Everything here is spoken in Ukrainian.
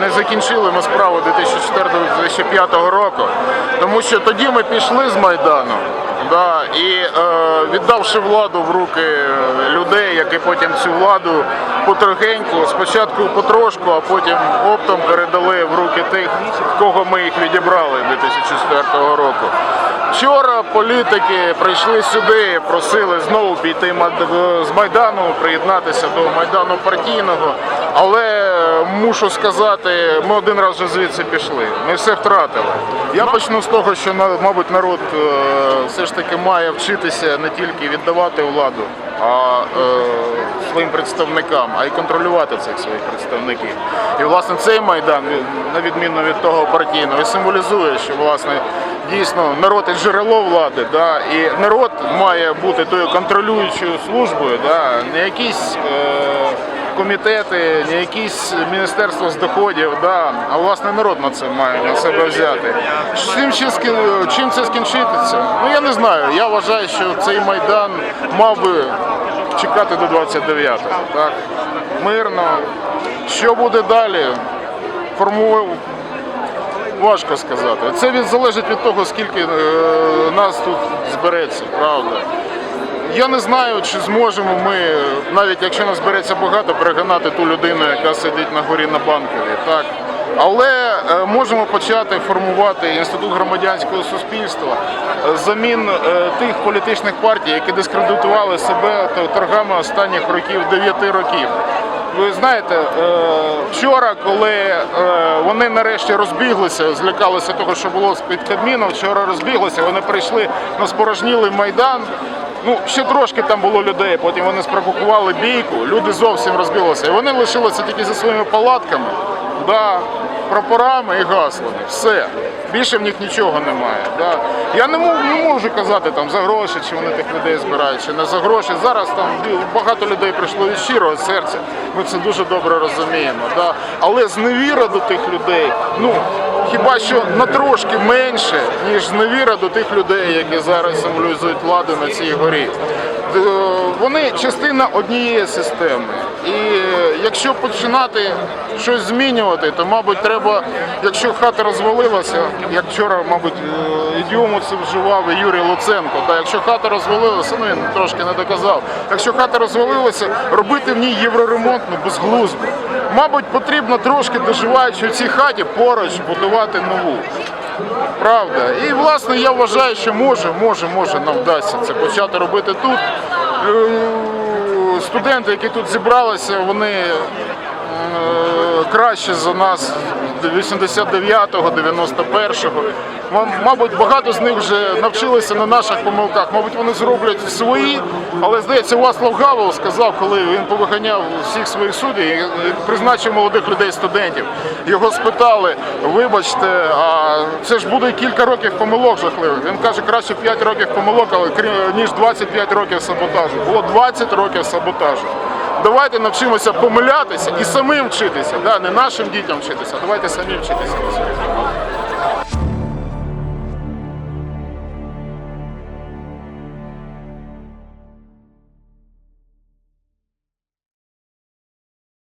не закінчили ми справу 2004-2005 року, тому що тоді ми пішли з Майдану. Да, і е, віддавши владу в руки людей, які потім цю владу потрохеньку, спочатку потрошку, а потім оптом передали в руки тих, кого ми їх відібрали 2004 року. Вчора політики прийшли сюди, просили знову піти з Майдану, приєднатися до Майдану партійного. Але мушу сказати, ми один раз вже звідси пішли. Ми все втратили. Я почну з того, що мабуть народ е, все ж таки має вчитися не тільки віддавати владу, а е, своїм представникам, а й контролювати цих своїх представників. І власне цей майдан, на відміну від того партійного, символізує, що власне дійсно народ і джерело влади, да, і народ має бути тою контролюючою службою, да, не якісь. Е, комітети, не якісь міністерство з доходів, да, а власне народ на це має на себе взяти. Чим, чим це скінчиться? Ну я не знаю. Я вважаю, що цей майдан мав би чекати до 29-го. Так? Мирно. Що буде далі? Формує важко сказати. Це від залежить від того, скільки е, нас тут збереться, правда. Я не знаю, чи зможемо ми, навіть якщо нас збереться багато, перегнати ту людину, яка сидить на горі на банковій. Так. Але е, можемо почати формувати інститут громадянського суспільства е, замін е, тих політичних партій, які дискредитували себе торгами останніх років, 9 років. Ви знаєте, вчора, коли вони нарешті розбіглися, злякалися того, що було з під Кабміном, вчора розбіглися, вони прийшли на спорожнілий майдан. Ну, ще трошки там було людей, потім вони спровокували бійку, люди зовсім розбіглися. І вони лишилися тільки зі своїми палатками, да, прапорами і гаслами. Все. Більше в них нічого немає. Да. Я не можу, не можу казати там за гроші, чи вони тих людей збирають, чи не за гроші. Зараз там багато людей прийшло від щирого серця. Ми це дуже добре розуміємо. Да. Але зневіра до тих людей, ну хіба що на трошки менше, ніж зневіра до тих людей, які зараз символізують владу на цій горі. Вони частина однієї системи. І е, якщо починати щось змінювати, то, мабуть, треба, якщо хата розвалилася, як вчора, мабуть, е, ідіому це вживав і Юрій Луценко. Та якщо хата розвалилася, ну він трошки не доказав. Якщо хата розвалилася, робити в ній євроремонт ну, безглуздо. Мабуть, потрібно трошки доживаючи в цій хаті поруч будувати нову. Правда. І власне я вважаю, що може, може, може нам вдасться це почати робити тут. Студенти, які тут зібралися, вони е, краще за нас 89-го, 91-го. Ма- Мабуть, багато з них вже навчилися на наших помилках. Мабуть, вони зроблять свої, але здається, Васлав Гавел сказав, коли він повиганяв всіх своїх суддів призначив молодих людей студентів. Його спитали, вибачте, а це ж буде кілька років помилок жахливих. Він каже, краще 5 років помилок, але ніж 25 років саботажу. Було 20 років саботажу давайте навчимося помилятися і самим вчитися. Да? Не нашим дітям вчитися, а давайте самі вчитися.